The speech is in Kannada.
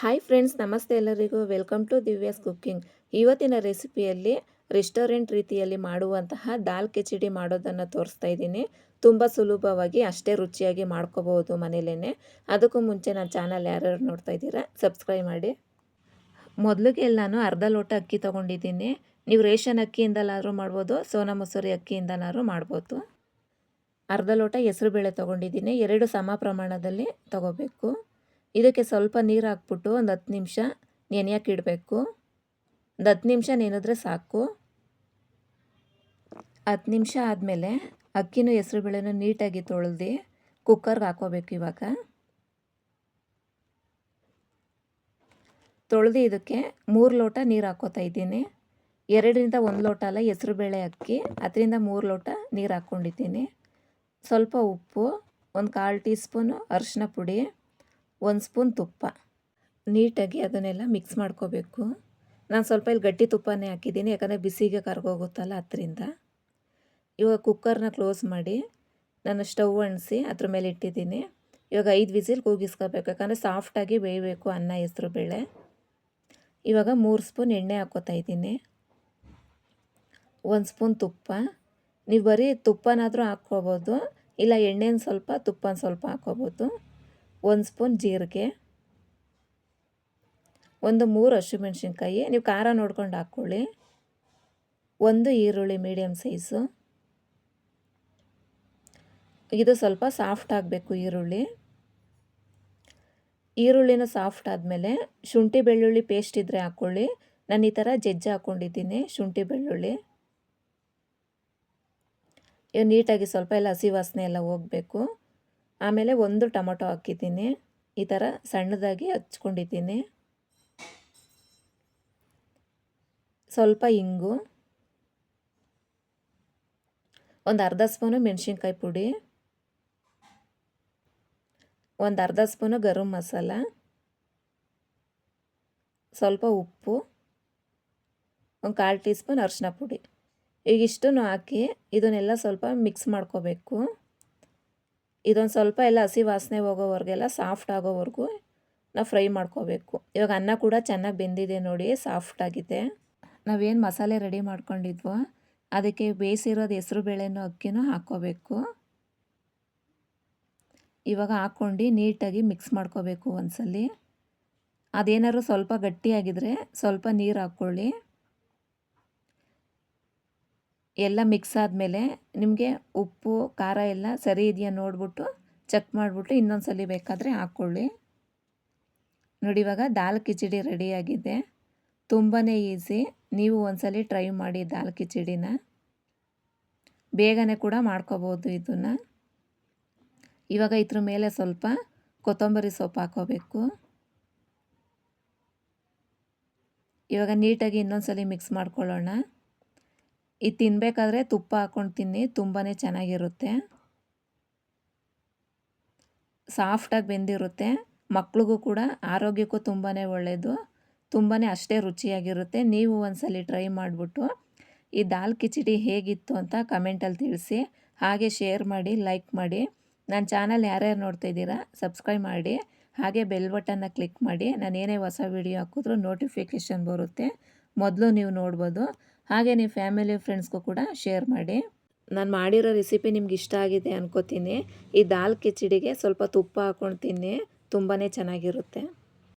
ಹಾಯ್ ಫ್ರೆಂಡ್ಸ್ ನಮಸ್ತೆ ಎಲ್ಲರಿಗೂ. ವೆಲ್ಕಮ್ ಟು ದಿವ್ಯಾಸ್ ಕುಕ್ಕಿಂಗ್ ಇವತ್ತಿನ ರೆಸಿಪಿಯಲ್ಲಿ ರೆಸ್ಟೋರೆಂಟ್ ರೀತಿಯಲ್ಲಿ ಮಾಡುವಂತಹ ದಾಲ್ ಕಿಚಡಿ ಮಾಡೋದನ್ನು ತೋರಿಸ್ತಾ ಇದ್ದೀನಿ. ತುಂಬ ಸುಲಭವಾಗಿ ಅಷ್ಟೇ ರುಚಿಯಾಗಿ ಮಾಡ್ಕೋಬೋದು ಮನೇಲೇ ಅದಕ್ಕೂ ಮುಂಚೆ ನನ್ನ ಚಾನಲ್ ಯಾರ್ಯಾರು ನೋಡ್ತಾ ಇದ್ದೀರಾ ಸಬ್ಸ್ಕ್ರೈಬ್ ಮಾಡಿ. ಮೊದಲಿಗೆ ನಾನು ಅರ್ಧ ಲೋಟ ಅಕ್ಕಿ ತೊಗೊಂಡಿದ್ದೀನಿ. ನೀವು ರೇಷನ್ ಅಕ್ಕಿಯಿಂದಲಾದರೂ ಮಾಡ್ಬೋದು, ಸೋನಾ ಮಸೂರಿ ಅಕ್ಕಿಯಿಂದಲಾದ್ರೂ ಮಾಡ್ಬೋದು. ಅರ್ಧ ಲೋಟ ಹೆಸರುಬೇಳೆ ತೊಗೊಂಡಿದ್ದೀನಿ. ಎರಡು ಸಮ ಪ್ರಮಾಣದಲ್ಲಿ ತೊಗೋಬೇಕು. ಇದಕ್ಕೆ ಸ್ವಲ್ಪ ನೀರು ಹಾಕ್ಬಿಟ್ಟು ಒಂದು ಹತ್ತು ನಿಮಿಷ ನೆನೆಯೋಕೆ ಇಡಬೇಕು. ಒಂದು ಹತ್ತು ನಿಮಿಷ ನೆನೆದ್ರೆ ಸಾಕು. ಹತ್ತು ನಿಮಿಷ ಆದಮೇಲೆ ಅಕ್ಕಿನೂ ಹೆಸರುಬೇಳೆನೂ ನೀಟಾಗಿ ತೊಳೆದು ಕುಕ್ಕರ್ಗೆ ಹಾಕೋಬೇಕು ಇವಾಗ. ತೊಳೆದು ಇದಕ್ಕೆ ಮೂರು ಲೋಟ ನೀರು ಹಾಕೋತಾ ಇದ್ದೀನಿ. ಎರಡರಿಂದ ಒಂದು ಲೋಟ ಅಲ್ಲ ಹೆಸರುಬೇಳೆ ಅಕ್ಕಿ ಅದರಿಂದ ಮೂರು ಲೋಟ ನೀರು ಹಾಕ್ಕೊಂಡಿದ್ದೀನಿ ಸ್ವಲ್ಪ ಉಪ್ಪು, ಒಂದು ಕಾಲು ಟೀ ಸ್ಪೂನು ಅರಿಶಿನ ಪುಡಿ ಒಂದು ಸ್ಪೂನ್ ತುಪ್ಪ ನೀಟಾಗಿ ಅದನ್ನೆಲ್ಲ ಮಿಕ್ಸ್ ಮಾಡ್ಕೋಬೇಕು. ನಾನು ಸ್ವಲ್ಪ ಇಲ್ಲಿ ಗಟ್ಟಿ ತುಪ್ಪನೇ ಹಾಕಿದ್ದೀನಿ, ಯಾಕಂದರೆ ಬಿಸಿಗೆ ಕರ್ಗೋಗುತ್ತಲ್ಲ ಅದರಿಂದ. ಇವಾಗ ಕುಕ್ಕರ್ನ ಕ್ಲೋಸ್ ಮಾಡಿ ನಾನು ಸ್ಟವ್ ಅಣಿಸಿ ಅದ್ರ ಮೇಲೆ ಇಟ್ಟಿದ್ದೀನಿ. ಇವಾಗ ಐದು ವಿಸಿಲ್ ಕೂಗಿಸ್ಕೋಬೇಕು, ಯಾಕಂದರೆ ಸಾಫ್ಟಾಗಿ ಬೇಯಬೇಕು ಅನ್ನ, ಹೆಸರು, ಬೇಳೆ. ಇವಾಗ ಮೂರು ಸ್ಪೂನ್ ಎಣ್ಣೆ ಹಾಕೋತಾ ಇದ್ದೀನಿ. ಒಂದು ಸ್ಪೂನ್ ತುಪ್ಪ. ನೀವು ಬರೀ ತುಪ್ಪನಾದರೂ ಹಾಕ್ಕೋಬೋದು, ಇಲ್ಲ ಎಣ್ಣೆನ ಸ್ವಲ್ಪ ತುಪ್ಪನ ಸ್ವಲ್ಪ ಹಾಕ್ಕೋಬೋದು. ಒಂದು ಸ್ಪೂನ್ ಜೀರಿಗೆ, ಒಂದು ಮೂರು ಹಸಿಮೆಣ್ಸಿನ್ಕಾಯಿ ನೀವು ಖಾರ ನೋಡ್ಕೊಂಡು ಹಾಕ್ಕೊಳ್ಳಿ. ಒಂದು ಈರುಳ್ಳಿ ಮೀಡಿಯಮ್ ಸೈಜು ಇದು ಸ್ವಲ್ಪ ಸಾಫ್ಟ್ ಆಗಬೇಕು ಈರುಳ್ಳಿ. ಈರುಳ್ಳಿನ ಸಾಫ್ಟ್ ಆದಮೇಲೆ ಶುಂಠಿ ಬೆಳ್ಳುಳ್ಳಿ ಪೇಸ್ಟ್ ಇದ್ದರೆ ಹಾಕ್ಕೊಳ್ಳಿ. ನಾನು ಈ ಥರ ಜಜ್ಜಿ ಹಾಕ್ಕೊಂಡಿದ್ದೀನಿ ಶುಂಠಿ ಬೆಳ್ಳುಳ್ಳಿ. ಇವು ನೀಟಾಗಿ ಸ್ವಲ್ಪ ಎಲ್ಲ ಹಸಿ ವಾಸನೆ ಎಲ್ಲ ಹೋಗಬೇಕು. ಆಮೇಲೆ ಒಂದು ಟೊಮೊಟೊ ಹಾಕಿದ್ದೀನಿ. ಈ ಥರ ಸಣ್ಣದಾಗಿ ಹಚ್ಕೊಂಡಿದ್ದೀನಿ. ಸ್ವಲ್ಪ ಇಂಗು. ಒಂದು ಅರ್ಧ ಸ್ಪೂನು ಮೆಣಸಿನ್ಕಾಯಿ ಪುಡಿ. ಒಂದು ಅರ್ಧ ಸ್ಪೂನು ಗರಂ ಮಸಾಲ. ಸ್ವಲ್ಪ ಉಪ್ಪು. ಒಂದು ಕಾಲು ಟೀ ಸ್ಪೂನ್ ಅರಿಶಿನ ಪುಡಿ. ಈಗ ಇಷ್ಟನ್ನು ಹಾಕಿ ಇದನ್ನೆಲ್ಲ ಸ್ವಲ್ಪ ಮಿಕ್ಸ್ ಮಾಡ್ಕೋಬೇಕು. ಇದೊಂದು ಸ್ವಲ್ಪ ಎಲ್ಲ ಹಸಿ ವಾಸನೆ ಹೋಗೋವರೆಗೆಲ್ಲ ಸಾಫ್ಟ್ ಆಗೋವರೆಗೂ ನಾವು ಫ್ರೈ ಮಾಡ್ಕೋಬೇಕು. ಇವಾಗ ಅನ್ನ ಕೂಡ ಚೆನ್ನಾಗಿ ಬೆಂದಿದೆ ನೋಡಿ ಸಾಫ್ಟ್ ಆಗಿದೆ. ನಾವೇನು ಮಸಾಲೆ ರೆಡಿ ಮಾಡ್ಕೊಂಡಿದ್ವೋ, ಅದಕ್ಕೆ ಬೇಯಿಸಿರೋದು ಹೆಸರು ಬೇಳೆನೂ ಅಕ್ಕಿನೂ ಹಾಕ್ಕೋಬೇಕು. ಇವಾಗ ಹಾಕ್ಕೊಂಡು ನೀಟಾಗಿ ಮಿಕ್ಸ್ ಮಾಡ್ಕೋಬೇಕು ಒಂದ್ಸಲಿ. ಅದೇನಾದ್ರು ಸ್ವಲ್ಪ ಗಟ್ಟಿಯಾಗಿದ್ದರೆ ಸ್ವಲ್ಪ ನೀರು ಹಾಕ್ಕೊಳ್ಳಿ. ಎಲ್ಲ ಮಿಕ್ಸ್ ಆದಮೇಲೆ ನಿಮಗೆ ಉಪ್ಪು, ಖಾರ ಎಲ್ಲ ಸರಿ ಇದೆಯಾ ನೋಡಿಬಿಟ್ಟು ಚೆಕ್ ಮಾಡಿಬಿಟ್ಟು ಇನ್ನೊಂದು ಸಲ ಬೇಕಾದರೆ ಹಾಕ್ಕೊಳ್ಳಿ. ನೋಡಿ ಇವಾಗ ದಾಲ್ ಕಿಚಡಿ ರೆಡಿಯಾಗಿದೆ ತುಂಬಾ ಈಸಿ ನೀವು ಒಂದ್ಸಲಿ ಟ್ರೈ ಮಾಡಿ ದಾಲ್ ಕಿಚಡಿನ. ಬೇಗನೆ ಕೂಡ ಮಾಡ್ಕೋಬೋದು ಇದನ್ನು. ಇವಾಗ ಇದ್ರ ಮೇಲೆ ಸ್ವಲ್ಪ ಕೊತ್ತಂಬರಿ ಸೊಪ್ಪು ಹಾಕೋಬೇಕು. ಇವಾಗ ನೀಟಾಗಿ ಇನ್ನೊಂದು ಮಿಕ್ಸ್ ಮಾಡ್ಕೊಳ್ಳೋಣ. ಇದು ತಿನ್ನಬೇಕಾದ್ರೆ ತುಪ್ಪ ಹಾಕ್ಕೊಂಡು ತಿನ್ನಿ ತುಂಬಾ ಚೆನ್ನಾಗಿರುತ್ತೆ. ಸಾಫ್ಟಾಗಿ ಬೆಂದಿರುತ್ತೆ. ಮಕ್ಳಿಗೂ ಕೂಡ ಆರೋಗ್ಯಕ್ಕೂ ತುಂಬಾ ಒಳ್ಳೆಯದು ತುಂಬಾ ಅಷ್ಟೇ ರುಚಿಯಾಗಿರುತ್ತೆ. ನೀವು ಒಂದ್ಸಲಿ ಟ್ರೈ ಮಾಡಿಬಿಟ್ಟು ಈ ದಾಲ್ ಕಿಚಡಿ ಹೇಗಿತ್ತು ಅಂತ ಕಮೆಂಟಲ್ಲಿ ತಿಳಿಸಿ. ಹಾಗೆ ಶೇರ್ ಮಾಡಿ, ಲೈಕ್ ಮಾಡಿ. ನನ್ನ ಚಾನಲ್ ಯಾರ್ಯಾರು ನೋಡ್ತಾ ಇದ್ದೀರಾ, ಸಬ್ಸ್ಕ್ರೈಬ್ ಮಾಡಿ. ಹಾಗೆ ಬೆಲ್ ಬಟನ್ನ ಕ್ಲಿಕ್ ಮಾಡಿ. ನಾನು ಏನೇ ಹೊಸ ವೀಡಿಯೋ ಹಾಕಿದ್ರೂ ನೋಟಿಫಿಕೇಷನ್ ಬರುತ್ತೆ. ಮೊದಲು ನೀವು ನೋಡ್ಬೋದು. ಹಾಗೆ ನೀವು ಫ್ಯಾಮಿಲಿ ಫ್ರೆಂಡ್ಸ್ಗೂ ಕೂಡ ಶೇರ್ ಮಾಡಿ. ನಾನು ಮಾಡಿರೋ ರೆಸಿಪಿ ನಿಮ್ಗೆ ಇಷ್ಟ ಆಗಿದೆ ಅನ್ಕೋತೀನಿ. ಈ ದಾಲ್ ಕಿಚಡಿಗೆ ಸ್ವಲ್ಪ ತುಪ್ಪ ಹಾಕ್ಕೊಂಡು ತಿನ್ನಿ ತುಂಬಾ ಚೆನ್ನಾಗಿರುತ್ತೆ.